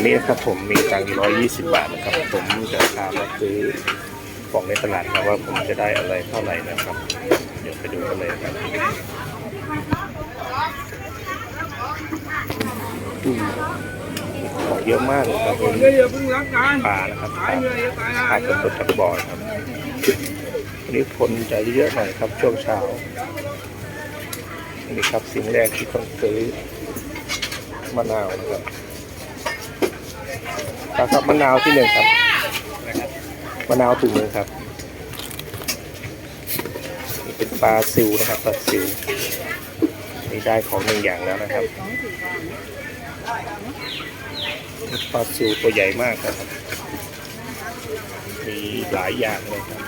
วันนี้นะครับผมมีตังค์ร้อยยี่สิบบาทนะครับ ผมจะพามาซื้อของในตลาดนะว่าผมจะได้อะไรเท่าไหร่นะครับ เดี๋ยวไปดูกันเลยครับของเยอะมากเลยครับผมปลานะครับปลายเหนื่อยจะตายปลากิดสดจากบ่อครับวันนี้คนจะเยอะหน่อยครับช่วงเช้านี่ครับสิ่งแรกที่ต้องซื้อมะนาวนะครับ ครับมะนาวที่หนึ่งครับมะนาวถุงหนึงครับนี่เป็นปลาซิวนะครับปลาซิวนี่ได้ของหนึ่งอย่างแล้วนะครับปลาซิวตัวใหญ่มากนะครับ มีหลายอย่างเลยครับ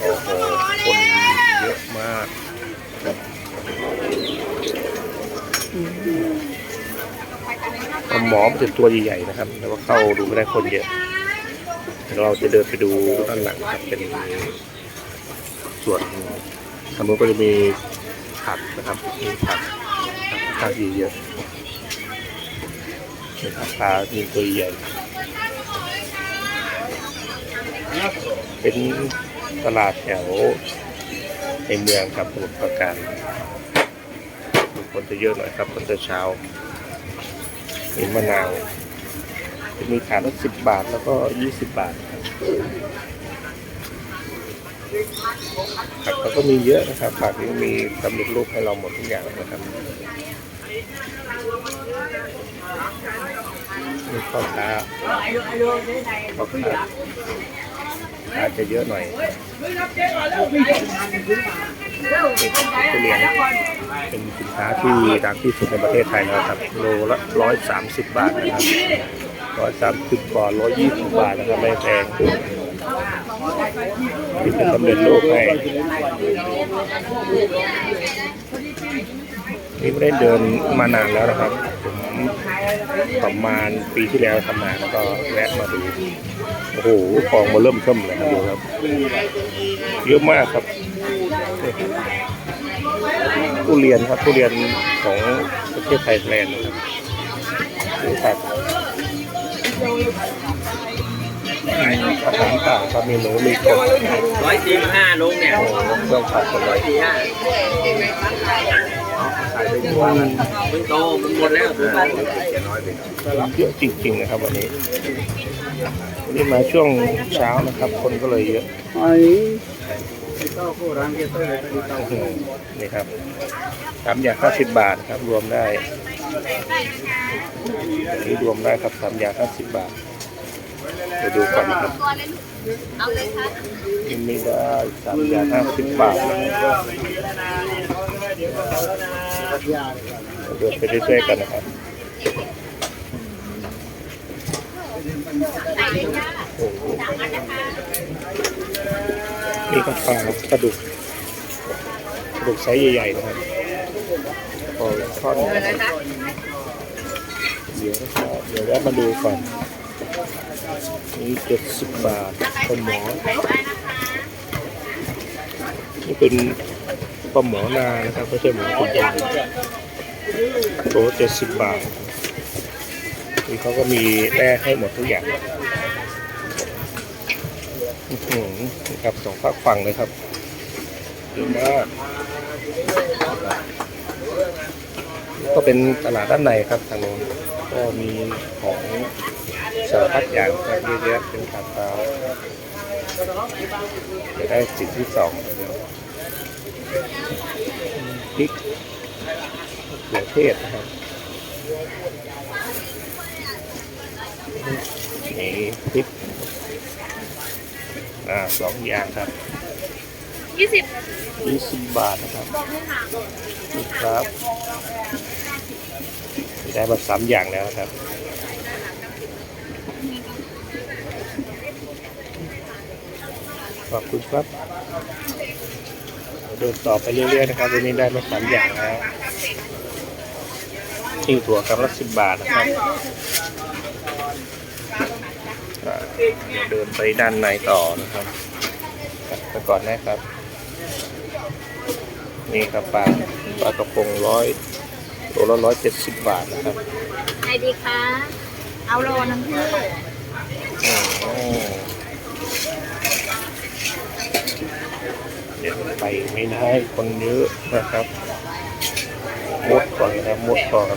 โอ้โหคนเยอะมากปลา หมอมันจะตัวใหญ่ๆนะครับ แล้วก็เข้าดูไม่ได้คนเยอะเราจะเดินไปดูด้านหลังครับเป็นส่วนทางนู้นก็จะมีผักนะครับมีผักผักเยอะๆนี่ครับปลามีตัวใหญ่เป็นตลาดแถวในเมืองครับสมุทรปราการคนจะเยอะหน่อยครับตอนเช้า มีมะนาวจะมีขายละสิบบาทแล้วก็ยี่สิบบาทผักเขาก็มีเยอะนะครับผักนี้มีสำเร็จรูปให้เราหมดทุกอย่างนะครับมีข้าวค้าข้าวค้าอาจจะเยอะหน่อย ทุเรียนเป็นสินค้าที่ดังที่สุดในประเทศไทยนะครับโลละร้อยสามสิบบาทนะครับร้อยสามสิบบาร้อยยี่สิบบาทนะครับไม่แพงที่เป็นสำเร็จรูปให้นี่ไม่ได้เดินมานานแล้วนะครับผมประมาณปีที่แล้วทำมาแล้วก็แวะมาดู โอ้โหฟองมาเริ่มเทิมเลยครับดูครับ เยอะมากครับ ทุเรียนครับทุเรียนของประเทศไทยแลนด์นะครับดูครับอาหารต่างครับมีหนูมีกบร้อยสี่ห้าลุงเนี่ยโอ้โหเครื่องผัดกันเลยสี่ห้าขายไปทั่วมันโตมันหมดแล้วเยอะจริงๆนะครับวันนี้วันนี้มาช่วงเช้านะครับ คนก็เลยเยอะ ไอ้โหนี่ครับสามอย่างห้าสิบบาทครับรวมได้อันนี้รวมได้ครับสามอย่างห้าสิบบาทเดี๋ยวดูก่อนนะครับเอาเลยค่ะยังไม่ได้สามอย่างห้าสิบบาทนะครับเดินไปเรื่อยๆกันนะครับโอ้โห นี่ก็ปลากระดุกกระดุกไซส์ใหญ่ๆนะครับโอ้ยทอดนะครับเดี๋ยวนะครับเดี๋ยวแวะมาดูก่อนนี่เจ็ดสิบบาทปลาหมอนี่เป็นปลาหมอนานะครับไม่ใช่หมอคุณยายโตเจ็ดสิบบาทนี่เขาก็มีแร่ให้หมดทุกอย่าง ครับสองฝากฝั่งเลยครับเยอะมากก็เป็นตลาดด้านในครับทางโน้นก็มีของสารพัดอย่างครับเยอะแยะเป็นขาดเปล่าจะได้สิ่งที่สองเดี๋ยวพริกมะเขือเทศนะครับนี่พริก อ่าสองอย่างครับยี่สิบยี่สิบบาทนะครับนี่ครับได้มาสามอย่างแล้วนะครับขอบคุณครับ เดินต่อไปเรื่อยๆนะครับวันนี้ได้มาสามอย่างแล้วที่ถั่วกำลังสิบบาทนะครับอ่า เดินไปด้านในต่อนะครับไปก่อนนะครับ นี่ครับปลาปลากระพงร้อยตัวละร้อยเจ็ดสิบบาทนะครับไหนดีคะนเอาโลนึงพี่โอ้เดี๋ยวไปไม่ได้คนเยอะนะครับมดก่อนนะครับมดก่อน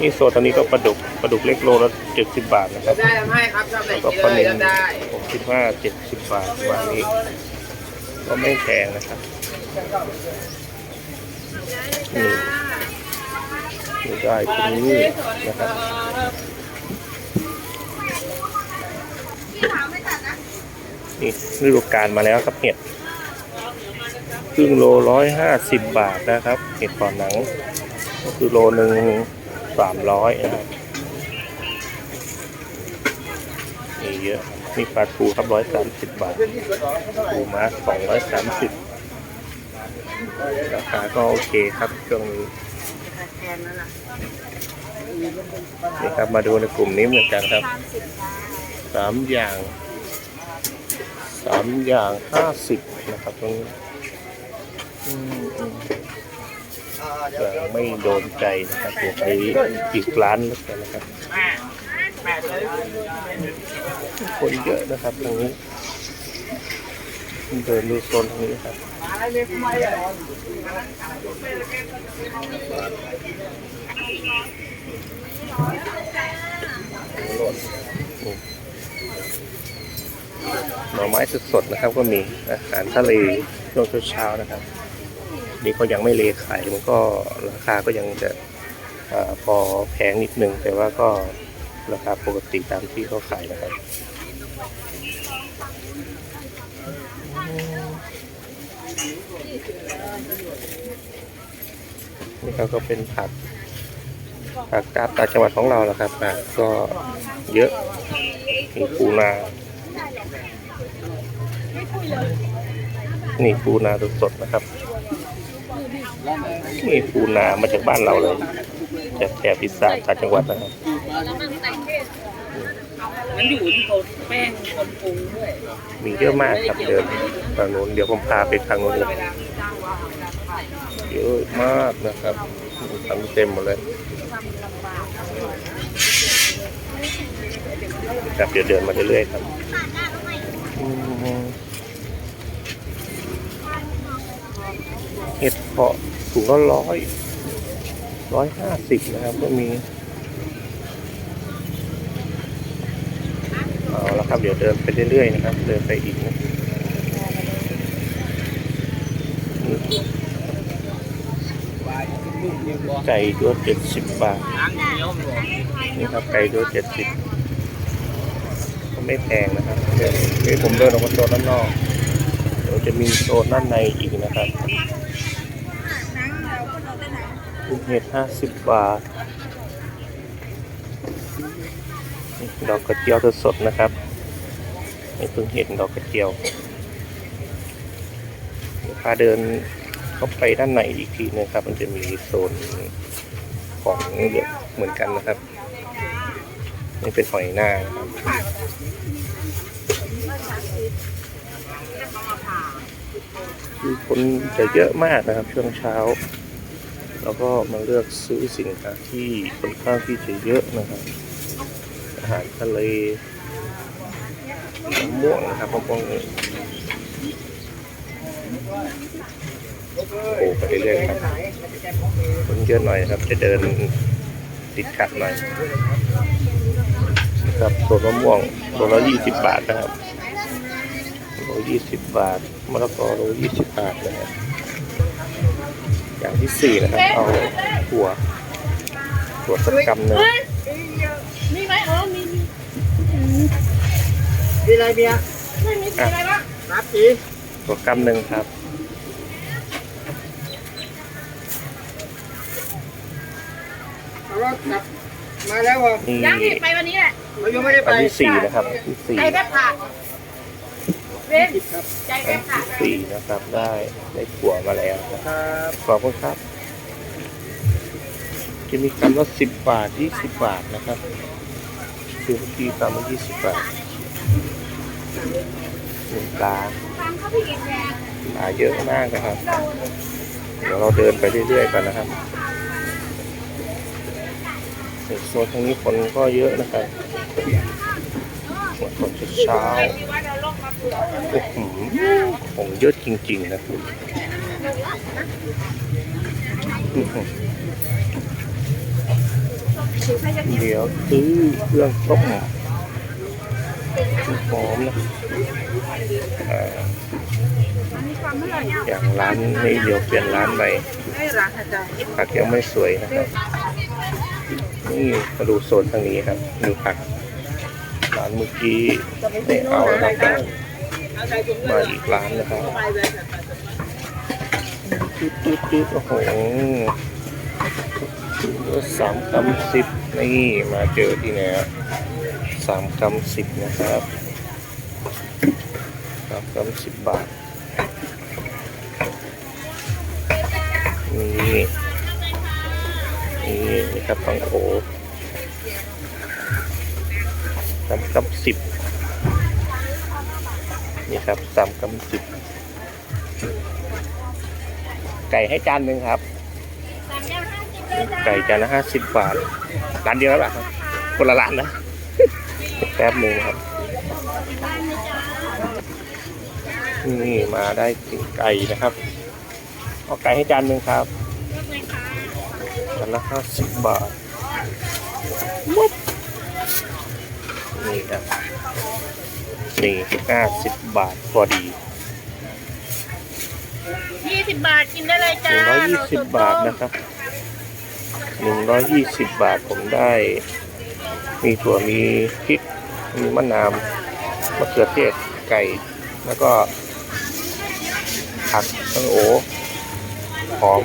นี่โซนตอนนี้ก็ปลาดุกปลาดุกเล็กโลละเจ็ดสิบบาทนะครับได้ทำให้ครับชอบไหนแล้วก็กินปลาเลนิยลได้ผมคิดว่าเจ็ดสิบบาทวันนี้ ก็ไม่แพงนะครับนี่นี่ได้ตรงนี้นะครับนี่ฤดูกาลมาแล้วครับเห็ดครึ่งโลร้อยห้าสิบบาทนะครับ เห็ดก่อนหนัง ก็คือโลหนึ่ง สามร้อยนะครับมีเยอะครับนี่ปลาทูครับร้อยสามสิบบาทปูม้าสองร้อยสามสิบราคาก็โอเคครับช่วงนี้นี่ครับมาดูในกลุ่มนี้เหมือนกันครับสามอย่างสามอย่างห้าสิบนะครับตรงนี้ ยังไม่โดนใจนะครับเดี๋ยวไปอีกร้านแล้วกันนะครับ คนเยอะนะครับตรงนี้เดินดูโซนตรงนี้ครับหน่อไม้สดๆนะครับ ก็มีอาหารทะเลช่วงเช้าๆนะครับ นี่ก็ยังไม่เลขายมันก็ราคาก็ยังจะอพอแพงนิดนึง แต่ว่าก็ราคาปกติตามที่เขาขายนะครับนี่ครับก็เป็นผักผักตามต่างจังหวัดของเราแหละครับอะก็เยอะมีปูนา นี่ปูนาสดๆนะครับ นี่ปูนามาจากบ้านเราเลย จากแถบอีสานต่างจังหวัดนะครับมันอยู่ที่คนแป้งคนปรุงด้วยมีเยอะมากครับเดินทางนู้นเดี๋ยวผมพาไปทางนู้นเลยเยอะมากนะครับทำเต็มหมดเลยครับเดี๋ยวเดินมาเรื่อยๆครับอืมเห็ดเพาะ ถุงละร้อยร้อยห้าสิบนะครับ ก็มีเอาละครับเดี๋ยวเดินไปเรื่อยๆนะครับ เดินไปอีกนะไก่ตัวเจ็ดสิบบาทนี่ครับไก่ตัวเจ็ดสิบก็ไม่แพงนะครับเดี๋ยวผมเดินออกมาโซนด้านนอกเดี๋ยวจะมีโซนด้านในอีกนะครับ ลูกเห็ดห้าสิบบาท ดอกกระเจียวสดๆนะครับนี่เพิ่งเห็นดอกกระเจียวพาเดินเข้าไปด้านในอีกทีนึงครับ มันจะมีโซนของเหลือเหมือนกันนะครับ นี่เป็นหอยนางนะครับคือคนจะเยอะมากนะครับช่วงเช้า แล้วก็มาเลือกซื้อสินค้าที่ค่อนข้างที่จะเยอะนะครับ อาหารทะเลมะม่วงนะครับมะม่วงโอ้ไปเรื่อยๆครับคนเยอะหน่อยครับ จะเดินติดขัดหน่อยครับส่วนมะม่วงโลละยี่สิบบาทนะครับโลยี่สิบบาทมะละกอโลยี่สิบบาทนะครับ อย่างที่สี่นะครับ เอาถั่วถั่วสักกำหนึ่งมีไหมเออมีมีมีอะไรเบียร์ไม่มีสีอะไรบ้างรับสีถั่วกำหนึ่งครับเอารถกลับมาแล้วอะนี่ยังผิดไปวันนี้แหละเรายังไม่ได้ไปอันที่สี่นะครับอันที่สี่ใจแบบขาด เว้นใจแบอันบขาดที่สี่นะครับได้ได้ถั่วมาแล้วนะครับครับขอบคุณครับ จะมีคำว่าสิบบาทยี่สิบบาทนะครับคือเมื่อกี้คำว่ายี่สิบบาทหนึ่งปลาฟังเขาพี่กินแดงปลาเยอะมากนะครับ เดี๋ยวเราเดินไปเรื่อยๆก่อนนะครับในโซนทางนี้คนก็เยอะนะครับ คนเช้าที่ว่าเราลงมาโอ้โหของเยอะจริง ๆ นะครับอื้อหือเดี๋ยวซื้อเครื่องต้มหอมนะอย่างร้านนี้เดี๋ยวเปลี่ยนร้านใหม่อาจารย์ผักยังไม่สวยนะครับ นี่มาดูโซนทางนี้ครับมีผัก ร้านเมื่อกี้ไม่เอาแล้วก็มาอีกร้านนะครับไปเลยจุดจุดจุดโอ้โหสามกำสิบนี่มาเจอที่ไหนฮะสามกำสิบนะครับสามกำสิบบาทนี่นี่นี่ครับฟังโข สามกำสิบนี่ครับสามกำสิบไก่ให้จานหนึ่งครับ ไก่จานละห้าสิบบาทร้านเดียวแล้วล่ะครับคนละร้านนะแป๊บหนึ่งครับ นี่มาได้กินไก่นะครับ เอาไก่ให้จานหนึ่งครับจานละห้าสิบบาทมุบ นี่ครับนี่ห้าสิบบาทพอดียี่สิบบาทกินได้เลยหจ้านึ่งร้อยยี่สิบบาทนะครับหนึ่งร้อยยี่สิบบาทผมได้ มีถั่วมีพริกมีมะนาวมะเขือเทศไก่ แล้วก็ผักตั้งโอ หอม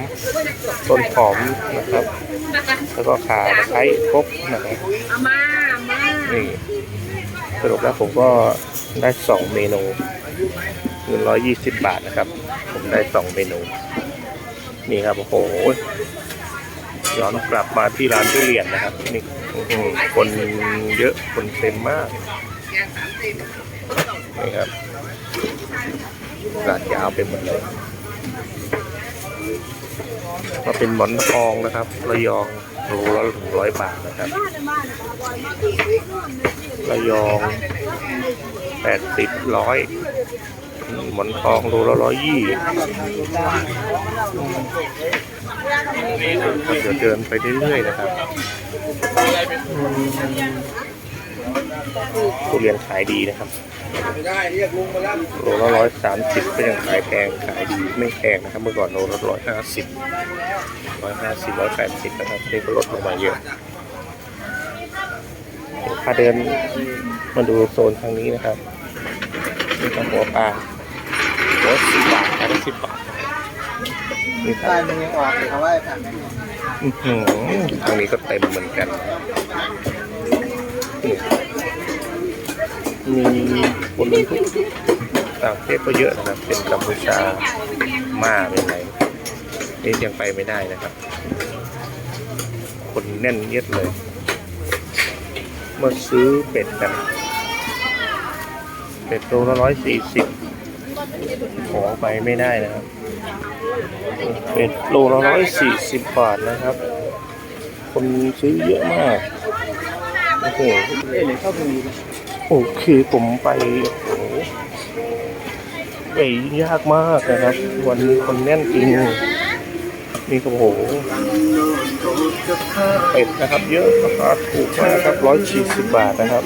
ต้นหอมนะครับ แล้วก็ขาตะไคร้ครบนะครับเอามาเอามานี่สรุปแล้วผมก็ได้สองเมนูเงินร้อยยี่สิบบาทนะครับ ผมได้สองเมนู นี่ครับโอ้โหย้อนกลับมาที่ร้านทุเรียนนะครับนี่อื้อหือคนเยอะคนเต็มมากนี่ครับกาดยาวไปหมดเลย ก็เป็นหมอนทองนะครับระยองโลละถึงร้อยบาทนะครับระยองแปดสิบร้อยหมอนทองโลละร้อยยี่เดี๋ยวเดินไปเรื่อยๆนะครับทุเรียนขายดีนะครับ ไม่ได้เรียกลุงมาแล้วโลละร้อยสามสิบก็ยังขายแพงขายดีไม่แพงนะครับ เมื่อก่อนโลละร้อยห้าสิบร้อยห้าสิบร้อยแปดสิบนะครับนี่ก็ลดลงมาเยอะเดี๋ยวพาเดินมาดูโซนทางนี้นะครับนี่ครับหัวปลาหัวสิบบาทขายได้สิบบาทนี่คได้รับมันยังออกเลยเขาว่าผ่านไหมอื้อหือทางนี้ก็เต็มเหมือนกันนี่ มีคนต่างประเทศก็เยอะนะครับ เป็นกัมพูชามาเป็นไรนี่ยังไปไม่ได้นะครับ คนแน่นเอียดเลย เมาซื้อเป็ดกันเป็ดตัวละร้อยสี่สิบขอไปไม่ได้นะครับ เป็ดโลละร้อยสี่สิบบาทนะครับ คนซื้อเยอะมาก โอ้โห เอ๊ะไหนเข้าตรงนี้โอเคผมไปโอ้โหไปยากมากนะครับ วันนี้คนแน่นจริงนี่ก็โอ้โหเป็ดนะครับ เยอะราคาถูกมากครับร้อยสี่สิบบาทนะครับ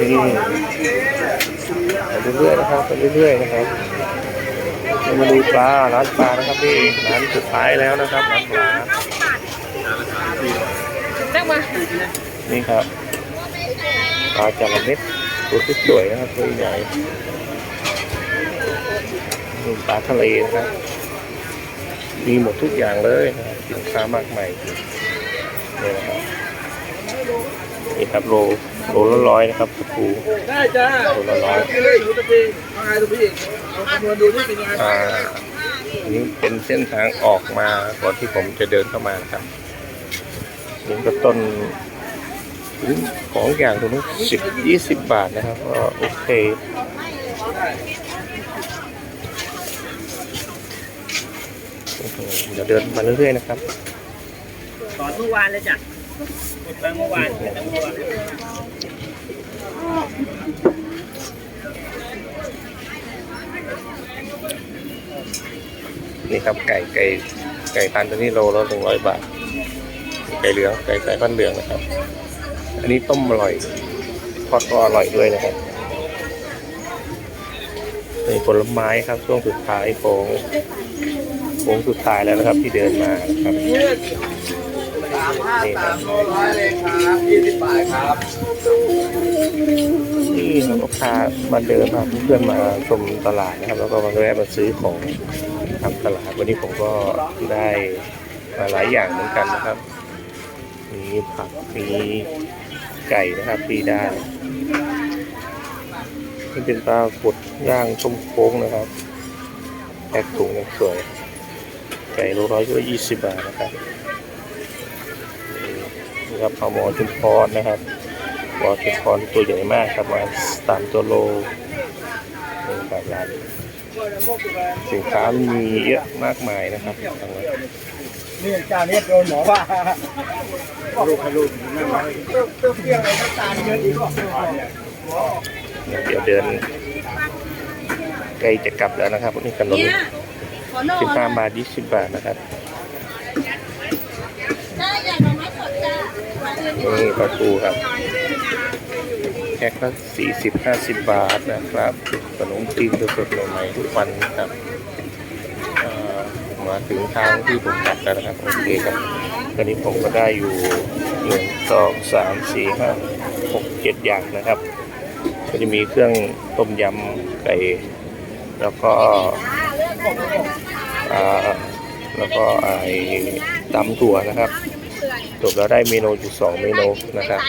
นี่ไปเรื่อยๆนะครับไปเรื่อยๆนะครับมาดูปลาร้านปลานะครับนี่ร้านสุดท้ายแล้วนะครับร้านปลาเรียกมานี่ครับ ปลาจาระเม็ดตัวสวยนะครับตัวใหญ่นี่ปลาทะเลนะครับมีหมดทุกอย่างเลยนะครับสินค้ามากมายนี่นะครับนี่ครับโลโลละร้อยนะครับปู ได้จ้าโลละร้อยเลยหนูตะพีว่าไงตะพีเอาคำนวณดูที่เป็นยังไงอ่าอันนี้เป็นเส้นทางออกมาก่อนที่ผมจะเดินเข้ามานะครับนี่ก็ต้น ของอย่างตรงนี้สิบยี่สิบบาทนะครับก็โอเคเดี๋ยวเดินมาเรื่อยๆนะครับสอนเมื่อวานเลยจ้ะกดไปเมื่อวานแต่เมื่อวานนี่ครับไก่ไก่ไก่พันธุ์ตัวนี้โลละหนึ่งร้อยบาท ไก่เหลืองไก่สายพันธุ์เหลืองนะครับ อันนี้ต้มอร่อยทอดก็อร่อยด้วยนะครับนี่ผลไม้ครับช่วงสุดท้ายของโค้งสุดท้ายแล้วนะครับที่เดินมาครับสามห้าสามร้อยเลยครับยี่สิบบาทครับนี่เราก็พามาเดินพาเพื่อนมาชมตลาดนะครับ แล้วก็มาแวะมาซื้อของทำตลาดวันนี้ผมก็ได้มาหลายอย่างเหมือนกันนะครับ มีผักมี ไก่นะครับที่ได้นี่เป็นปลากดย่างชมโค้งนะครับแพ็คถุงย่างสวย ไก่โลร้อยก็ยี่สิบบาทนะครับนี่ครับเอาหมอชุมพรนะครับหมอชุมพรตัวใหญ่มากครับมาสามตัวโลนี่ครับร้านสินค้ามีเยอะมากมายนะครับทาง นั้นนี่เจ้านี้โดนหมอว่าลูกให้ลูกนั่งไว้เตี้ยวเตี้ยวเลยน้ำตาลเยอะอีกหรอเดี๋ยวเดินใกล้จะกลับแล้วนะครับวันนี้ถนนเนี่ยขอโน่สิบห้าบาทยี่สิบบาทนะครับได้ใหญ่ดอกไม้สดจ้านี่ปลาทูครับแพ็คละสี่สิบห้าสิบบาทนะครับขนมจีนสดๆใหม่ๆทุกวันครับเอ่อมา ถึงทางที่ผมกลับแล้วนะครับโอเคครับตอนนี้ผมก็ได้อยู่หนึ่งสองสามสี่ห้าหกเจ็ดอย่างนะครับ ก็จะมีเครื่องต้มยำไก่แล้วก็อ่าแล้วก็ไอ้ตำถั่วนะครับจบแล้วได้เมนูอยู่สองเมนูนะครับ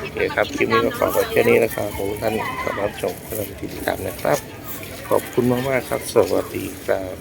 โอเคครับคลิปนี้ก็ขอแค่นี้นะครับผมท่านสำหรับชมกำลังติดตามนะครับ ขอบคุณมากๆครับ สวัสดีครับ